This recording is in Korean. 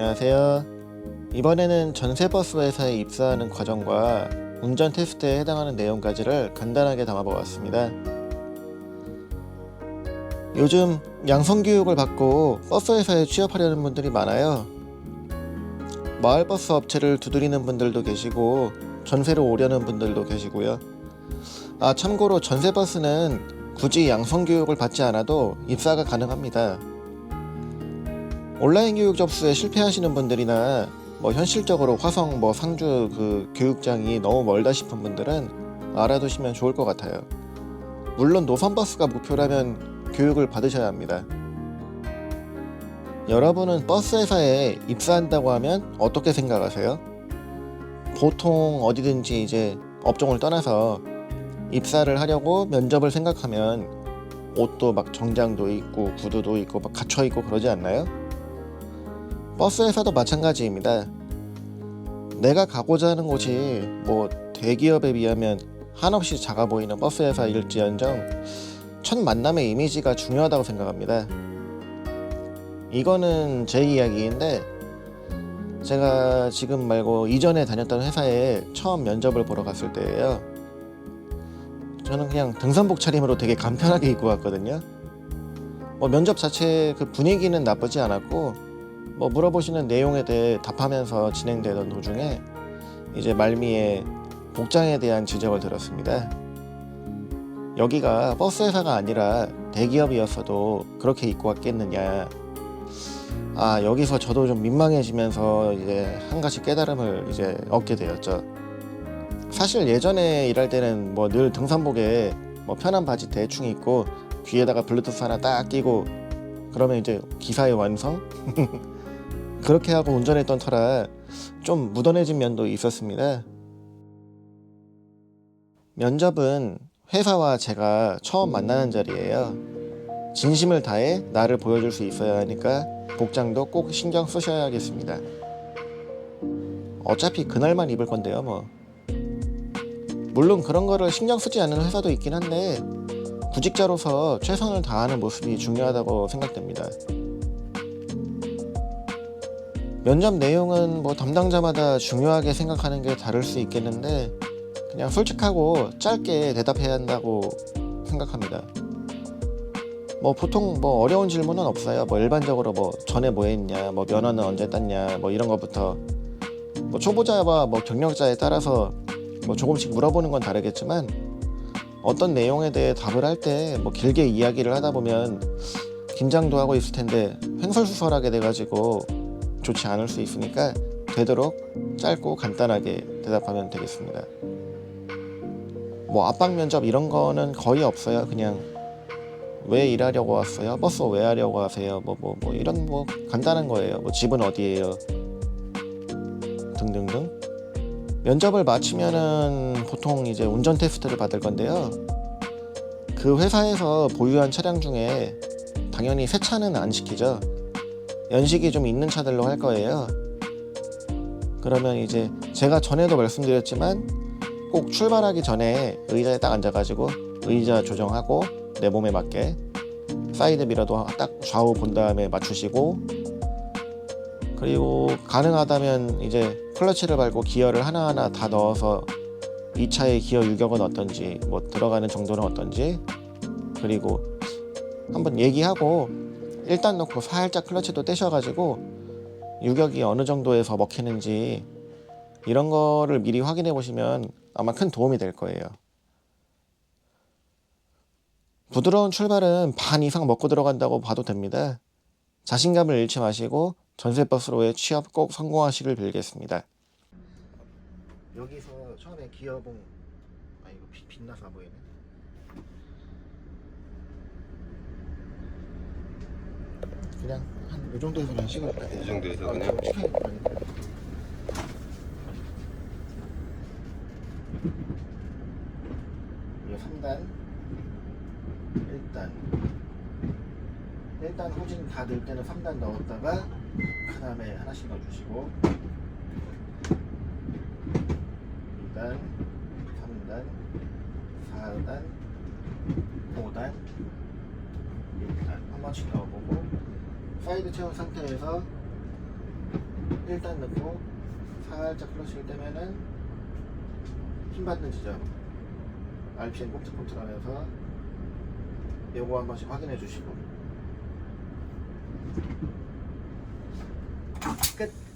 안녕하세요. 이번에는 전세버스 회사에 입사하는 과정과 운전 테스트에 해당하는 내용까지를 간단하게 담아보았습니다. 요즘 양성 교육을 받고 버스 회사에 취업하려는 분들이 많아요. 마을버스 업체를 두드리는 분들도 계시고 전세로 오려는 분들도 계시고요. 아 참고로 전세버스는 굳이 양성 교육을 받지 않아도 입사가 가능합니다. 온라인 교육 접수에 실패하시는 분들이나 뭐 현실적으로 화성 뭐 상주 그 교육장이 너무 멀다 싶은 분들은 알아두시면 좋을 것 같아요. 물론 노선버스가 목표라면 교육을 받으셔야 합니다. 여러분은 버스 회사에 입사한다고 하면 어떻게 생각하세요? 보통 어디든지 이제 업종을 떠나서 입사를 하려고 면접을 생각하면 옷도 막 정장도 있고 구두도 있고 막 갖춰 있고 그러지 않나요? 버스 회사도 마찬가지입니다. 내가 가고자 하는 곳이 뭐 대기업에 비하면 한없이 작아 보이는 버스 회사일지언정 첫 만남의 이미지가 중요하다고 생각합니다. 이거는 제 이야기인데 제가 지금 말고 이전에 다녔던 회사에 처음 면접을 보러 갔을 때예요. 저는 그냥 등산복 차림으로 되게 간편하게 입고 갔거든요. 뭐 면접 자체 그 분위기는 나쁘지 않았고 뭐 물어보시는 내용에 대해 답하면서 진행되던 도중에 이제 말미에 복장에 대한 지적을 들었습니다. 여기가 버스 회사가 아니라 대기업이었어도 그렇게 입고 왔겠느냐. 아 여기서 저도 좀 민망해지면서 이제 한 가지 깨달음을 이제 얻게 되었죠. 사실 예전에 일할 때는 뭐 늘 등산복에 뭐 편한 바지 대충 입고 귀에다가 블루투스 하나 딱 끼고 그러면 이제 기사의 완성 그렇게 하고 운전했던 터라 좀 묻어내진 면도 있었습니다. 면접은 회사와 제가 처음 만나는 자리예요. 진심을 다해 나를 보여줄 수 있어야 하니까 복장도 꼭 신경 쓰셔야겠습니다. 어차피 그날만 입을 건데요, 뭐. 물론 그런 거를 신경 쓰지 않는 회사도 있긴 한데 구직자로서 최선을 다하는 모습이 중요하다고 생각됩니다. 면접 내용은 뭐 담당자마다 중요하게 생각하는 게 다를 수 있겠는데 그냥 솔직하고 짧게 대답해야 한다고 생각합니다. 뭐 보통 뭐 어려운 질문은 없어요. 뭐 일반적으로 뭐 전에 뭐 했냐, 뭐 면허는 언제 땄냐, 뭐 이런 것부터 뭐 초보자와 뭐 경력자에 따라서 뭐 조금씩 물어보는 건 다르겠지만 어떤 내용에 대해 답을 할 때 뭐 길게 이야기를 하다 보면 긴장도 하고 있을 텐데 횡설수설하게 돼가지고 좋지 않을 수 있으니까 되도록 짧고 간단하게 대답하면 되겠습니다. 뭐 압박 면접 이런 거는 거의 없어요. 그냥 왜 일하려고 왔어요? 버스 왜 하려고 하세요? 뭐뭐 뭐 이런 뭐 간단한 거예요. 뭐 집은 어디예요? 등등등. 면접을 마치면은 보통 이제 운전 테스트를 받을 건데요. 그 회사에서 보유한 차량 중에 당연히 새 차는 안 시키죠. 연식이 좀 있는 차들로 할 거예요. 그러면 이제 제가 전에도 말씀드렸지만 꼭 출발하기 전에 의자에 딱 앉아가지고 의자 조정하고 내 몸에 맞게 사이드 미러도 딱 좌우 본 다음에 맞추시고 그리고 가능하다면 이제 클러치를 밟고 기어를 하나하나 다 넣어서 이 차의 기어 유격은 어떤지 뭐 들어가는 정도는 어떤지 그리고 한번 얘기하고 일단 넣고 살짝 클러치도 떼셔가지고 유격이 어느 정도에서 먹히는지 이런 거를 미리 확인해 보시면 아마 큰 도움이 될 거예요. 부드러운 출발은 반 이상 먹고 들어간다고 봐도 됩니다. 자신감을 잃지 마시고 전세버스로의 취업 꼭 성공하시길 빌겠습니다. 여기서 처음에 기어봉 아 이거 빛, 빛나서 안 보이네. 그냥 한 이 정도에서 그냥 식을 이 정도에서 그냥? 이거 3단 1단. 1단 후진 다 넣을 때는 3단 넣었다가 그 다음에 하나씩 넣어주시고. 2단 3단 4단 5단 6단. 한 번씩 넣어보고 사이드 채운 상태에서 일단 넣고 살짝 클러치를 떼면은 힘 받는 지점 RPM 꼼짝꼼짝 하면서 요거 한 번씩 확인해 주시고. 끝